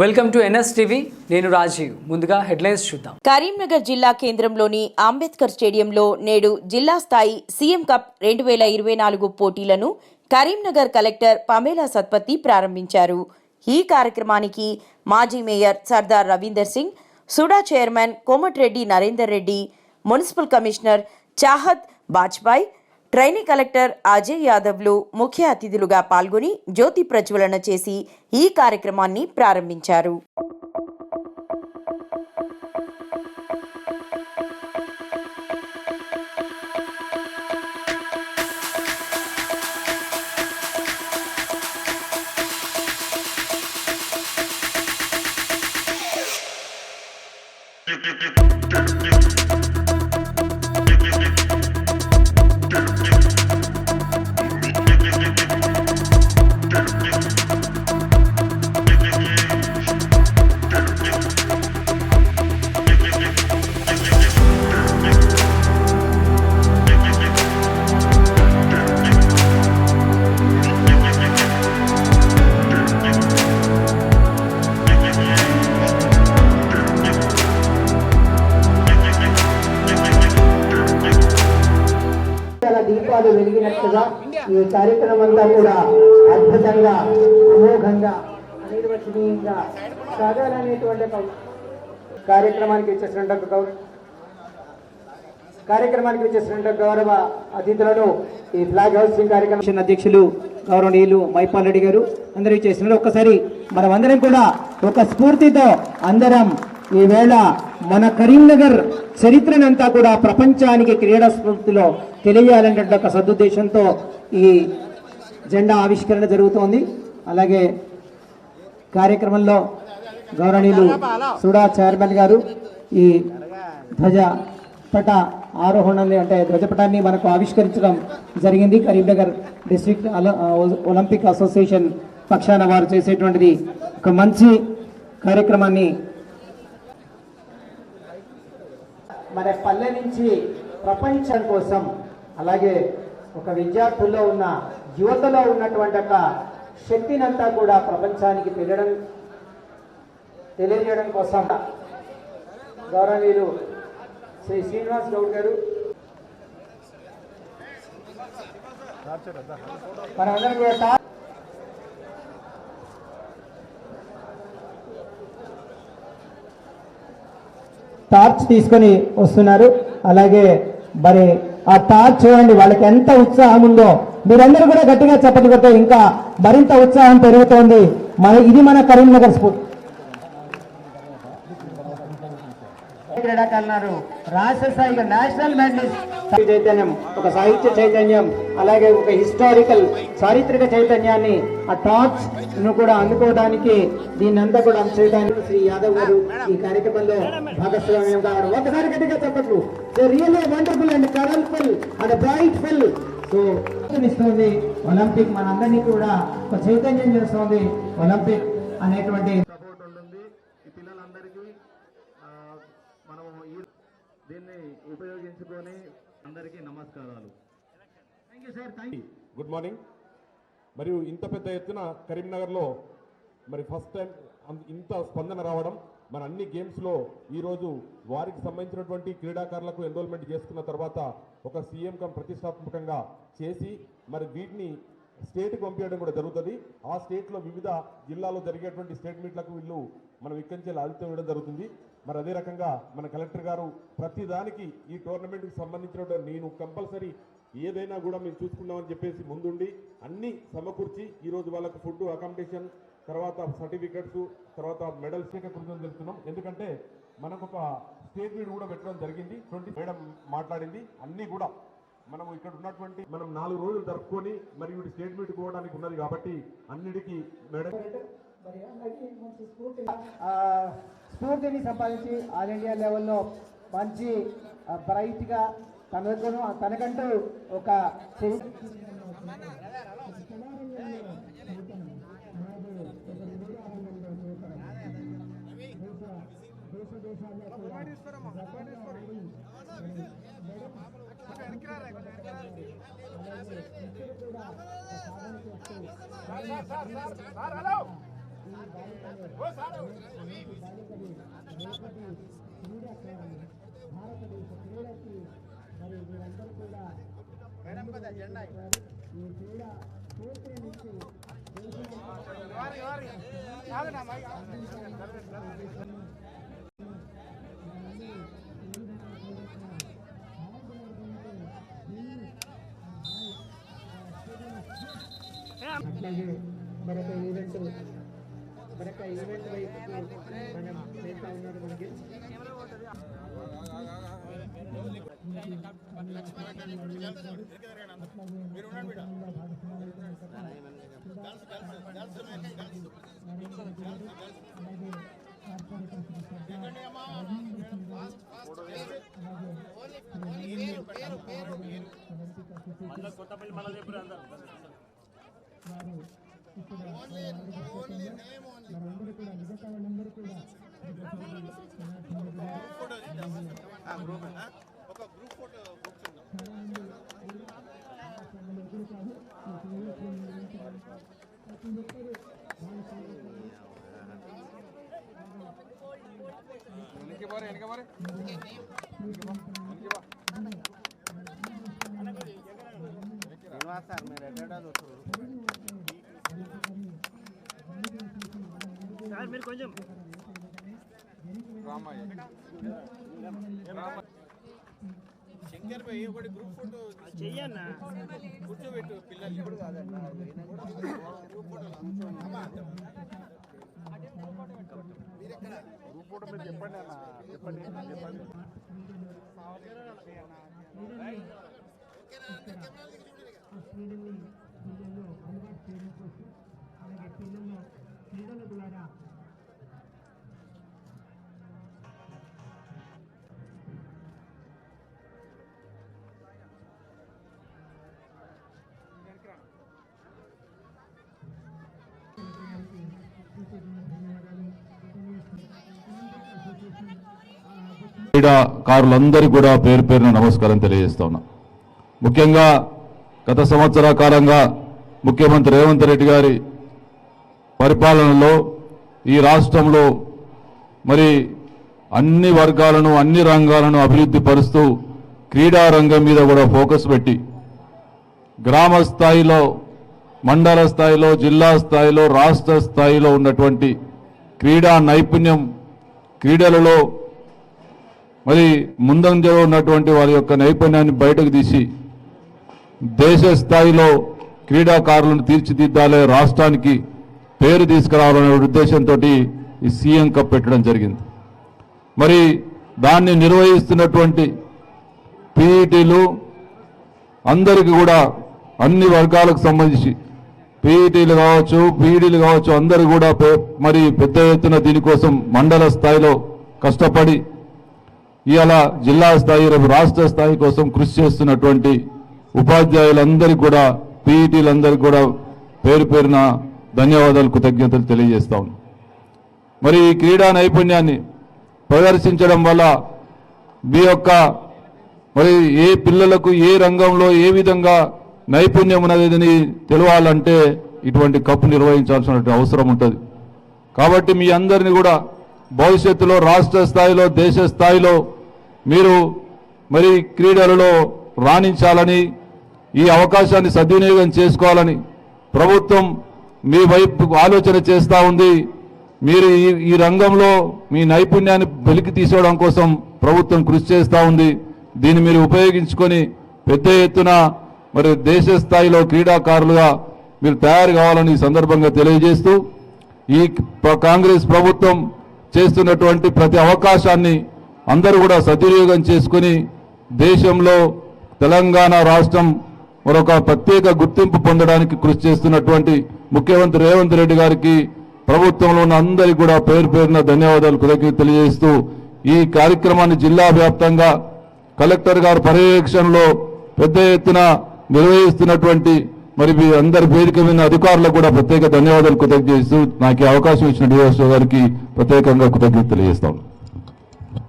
Welcome to NS TV నేను రాజీవ్. ముందుగా headlines చూద్దాం. కరీంనగర్ జిల్లా కేంద్రంలోని అంబేద్కర్ స్టేడియంలో నేడు జిల్లా స్థాయి సీఎం కప్ రెండు వేల ఇరవై నాలుగు పోటీలను కరీంనగర్ కలెక్టర్ పమేలా సత్పతి ప్రారంభించారు. ఈ కార్యక్రమానికి మాజీ mayor Sardar Ravinder Singh SUDA chairman Komatireddy Narender Reddy municipal commissioner Chahat Bajpai trainee collector Ajay యాదవ్లు ముఖ్య అతిథులుగా పాల్గొని జ్యోతి ప్రజ్వలన చేసి ఈ కార్యక్రమాన్ని ప్రారంభించారు. చాలా ఈ కార్యక్రమం అంతా కూడా అద్భుతంగా అమోఘంగా అనిర్వచనీయంగా సాగాలనేటువంటి కార్యక్రమానికి ఇచ్చేసినట్టు గౌరవ కార్యక్రమానికి ఇచ్చేసినట్టు గౌరవ అతిథులను ఈ ఫ్లాగ్ హౌసింగ్ కార్యక్రమం అధ్యక్షులు గౌరవనీయులు మైపాల్ రెడ్డి గారు అందరూ ఇచ్చేసినారు ఒక్కసారి మనమందరం కూడా ఒక స్ఫూర్తితో అందరం ఈవేళ మన కరీంనగర్ చరిత్రనంతా కూడా ప్రపంచానికి క్రీడా స్ఫూర్తిలో తెలియాలనే ఒక సదుద్దేశంతో ఈ జెండా ఆవిష్కరణ జరుగుతోంది. అలాగే కార్యక్రమంలో గౌరవనీయులు సుడా చైర్మన్ గారు ఈ ధ్వజ పట ఆరోహణని అంటే ధ్వజపటాన్ని మనకు ఆవిష్కరించడం జరిగింది. కరీంనగర్ డిస్ట్రిక్ట్ అల- ఒలింపిక్ అసోసియేషన్ పక్షాన వారు చేసేటువంటిది ఒక మంచి కార్యక్రమాన్ని మన పల్లె నుంచి ప్రపంచం కోసం అలాగే ఒక విద్యార్థుల్లో ఉన్న యువతలో ఉన్నటువంటి ఒక శక్తినంతా కూడా ప్రపంచానికి తెలియడం తెలియజేయడం కోసం గౌరవీయులు శ్రీ శ్రీనివాస్ గౌడ్ గారు. మనందరం కూడా టార్చ్ తీసుకొని వస్తున్నారు. అలాగే మరి ఆ టార్చ్ చూడండి వాళ్ళకి ఎంత ఉత్సాహం ఉందో. మీరందరూ కూడా గట్టిగా చప్పట్లు కొట్టే ఇంకా మరింత ఉత్సాహం పెరుగుతోంది. మన ఇది మన కరీంనగర్ స్ఫూర్తి క్రీడాకారులు రాష్ట్ర స్థాయిగా నేషనల్ మెడలిస్ట్ చైతన్యం ఒక సాహిత్య చైతన్యం అలాగే ఒక హిస్టారికల్ చారిత్రక చైతన్యాన్ని ఆ టార్చ్ను కూడా అందుకోవడానికి దీన్ని అంతా కూడా చేయడానికి శ్రీ యాదవ్ గారు ఈ కార్యక్రమంలో భాగస్వామ్యం కావడం. ఒకసారి గట్టిగా చెప్పట్లు. Really wonderful and colourful and bright full so ఇస్తుంది ఒలింపిక్ మనందరినీ కూడా ఒక చైతన్యం చేస్తుంది. ఒలింపిక్ అనేటువంటి సపోర్ట్ ఉంటుంది ఈ పిల్లలందరికీ ఆ, మనము ఈ దీన్ని ఉపయోగించుకొని అందరికీ నమస్కారాలు. Thank you sir thank good morning మరియు ఇంత పెద్ద ఎత్తున కరీంనగర్లో మరి ఫస్ట్ టైం ఇంత స్పందన రావడం మన అన్ని గేమ్స్లో ఈరోజు వారికి సంబంధించినటువంటి క్రీడాకారులకు ఎన్రోల్మెంట్ చేసుకున్న తర్వాత ఒక సీఎం కం ప్రతిష్టాత్మకంగా చేసి మరి వీటిని స్టేట్కి పంపించడం కూడా జరుగుతుంది. ఆ స్టేట్లో వివిధ జిల్లాలో జరిగేటువంటి స్టేట్ మీట్లకు వీళ్ళు మనం ఇక్కడి నుంచి ఆదిత్యం ఇవ్వడం జరుగుతుంది. మరి అదే రకంగా మన కలెక్టర్ గారు ప్రతిదానికి ఈ టోర్నమెంట్కి సంబంధించిన నేను కంపల్సరీ ఏదైనా కూడా మేము చూసుకుందామని చెప్పేసి ముందుండి అన్ని సమకూర్చి ఈరోజు వాళ్ళకు ఫుడ్ అకామిడేషన్ తర్వాత సర్టిఫికెట్స్ తర్వాత మెడల్స్ కృతజ్ఞతలు తెలుపుతున్నాం. ఎందుకంటే మనకు ఒక స్టేట్ మీట్ కూడా పెట్టడం జరిగింది. ట్వంటీ మేడం మాట్లాడింది. అన్నీ కూడా మనం ఇక్కడ ఉన్నటువంటి మనం నాలుగు రోజులు జరుపుకొని మరి వీటి స్టేట్ మీట్ పోవడానికి ఉన్నది కాబట్టి అన్నిటికీ మేడం. మరి అలాగే మంచి స్ఫూర్తి. ఆ, స్ఫూర్తిని సంపాదించి ఆల్ ఇండియా లెవెల్లో మంచి బ్రైట్గా తనకును తనకంటూ ఒక చరి- అట్లాగే మరొక ఈవెంట్ మరొక ఈవెంట్ వైపు మనం వెళ్తా ఉన్నారు మనకి. ఒక గ్రూప్ ఫోటో వెనక్కి పోరే వెనక పోరే. శ్రీనివాస్ సార్ మీరు ఎక్కడ చూస్తారు సార్ మీరు కొంచెం రామయ్య. రామయ్య. జరిపే గ్రూప్ ఫోటో చెయ్యన్నా? కూర్చోబెట్టు పిల్లలు చెప్పండి అలాగే పిల్లల క్రీడల ద్వారా క్రీడాకారులందరికీ కూడా పేరు పేరున నమస్కారం తెలియజేస్తా ఉన్నా. ముఖ్యంగా గత సంవత్సర కాలంగా ముఖ్యమంత్రి రేవంత్ రెడ్డి గారి పరిపాలనలో ఈ రాష్ట్రంలో మరి అన్ని వర్గాలను అన్ని రంగాలను అభివృద్ధి పరుస్తూ క్రీడా రంగం మీద కూడా ఫోకస్ పెట్టి గ్రామ స్థాయిలో మండల స్థాయిలో జిల్లా స్థాయిలో రాష్ట్ర స్థాయిలో ఉన్నటువంటి క్రీడా నైపుణ్యం క్రీడలలో మరి ముందంజలో ఉన్నటువంటి వారి యొక్క నైపుణ్యాన్ని బయటకు తీసి దేశ స్థాయిలో క్రీడాకారులను తీర్చిదిద్దాలే రాష్ట్రానికి పేరు తీసుకురావాలనే ఉద్దేశంతో ఈ సీఎం కప్ పెట్టడం జరిగింది. మరి దాన్ని నిర్వహిస్తున్నటువంటి పీఈటీలు అందరికీ కూడా అన్ని వర్గాలకు సంబంధించి పీఈటీలు కావచ్చు పీఈడీలు కావచ్చు అందరూ కూడా మరి పెద్ద ఎత్తున దీనికోసం మండల స్థాయిలో కష్టపడి ఇవాళ జిల్లా స్థాయి రేపు రాష్ట్ర స్థాయి కోసం కృషి చేస్తున్నటువంటి ఉపాధ్యాయులందరికీ కూడా పీఈటీలందరికీ కూడా పేరు పేరున ధన్యవాదాలు కృతజ్ఞతలు తెలియజేస్తాం మరి ఈ క్రీడా నైపుణ్యాన్ని ప్రదర్శించడం వల్ల మీ యొక్క మరి ఏ పిల్లలకు ఏ రంగంలో ఏ విధంగా నైపుణ్యం ఉన్నదని తెలవాలంటే ఇటువంటి కప్పు నిర్వహించాల్సినటువంటి అవసరం ఉంటుంది. కాబట్టి మీ అందరిని కూడా భవిష్యత్తులో రాష్ట్ర స్థాయిలో దేశ స్థాయిలో మీరు మరి క్రీడలలో రాణించాలని ఈ అవకాశాన్ని సద్వినియోగం చేసుకోవాలని ప్రభుత్వం మీ వైపు ఆలోచన చేస్తూ ఉంది. మీరు ఈ ఈ రంగంలో మీ నైపుణ్యాన్ని వెలికి తీసుకోవడం కోసం ప్రభుత్వం కృషి చేస్తూ ఉంది. దీన్ని మీరు ఉపయోగించుకొని పెద్ద ఎత్తున మరి దేశ స్థాయిలో క్రీడాకారులుగా మీరు తయారు కావాలని ఈ సందర్భంగా తెలియజేస్తూ ఈ కాంగ్రెస్ ప్రభుత్వం చేస్తున్నటువంటి ప్రతి అవకాశాన్ని అందరూ కూడా సద్వినియోగం చేసుకుని దేశంలో తెలంగాణ రాష్ట్రం మరొక ప్రత్యేక గుర్తింపు పొందడానికి కృషి చేస్తున్నటువంటి ముఖ్యమంత్రి రేవంత్ రెడ్డి గారికి ప్రభుత్వంలో ఉన్న అందరికీ కూడా పేరు పేరున ధన్యవాదాలు కృతజ్ఞత తెలియజేస్తూ ఈ కార్యక్రమాన్ని జిల్లా వ్యాప్తంగా కలెక్టర్ గారు పర్యవేక్షణలో పెద్ద ఎత్తున నిర్వహిస్తున్నటువంటి మరి మీ అందరి వేదిక మీద అధికారులకు కూడా ప్రత్యేక ధన్యవాదాలు కృతజ్ఞత చేస్తూ నాకు అవకాశం ఇచ్చిన డిఎస్ఓ గారికి ప్రత్యేకంగా కృతజ్ఞత తెలియజేస్తాను.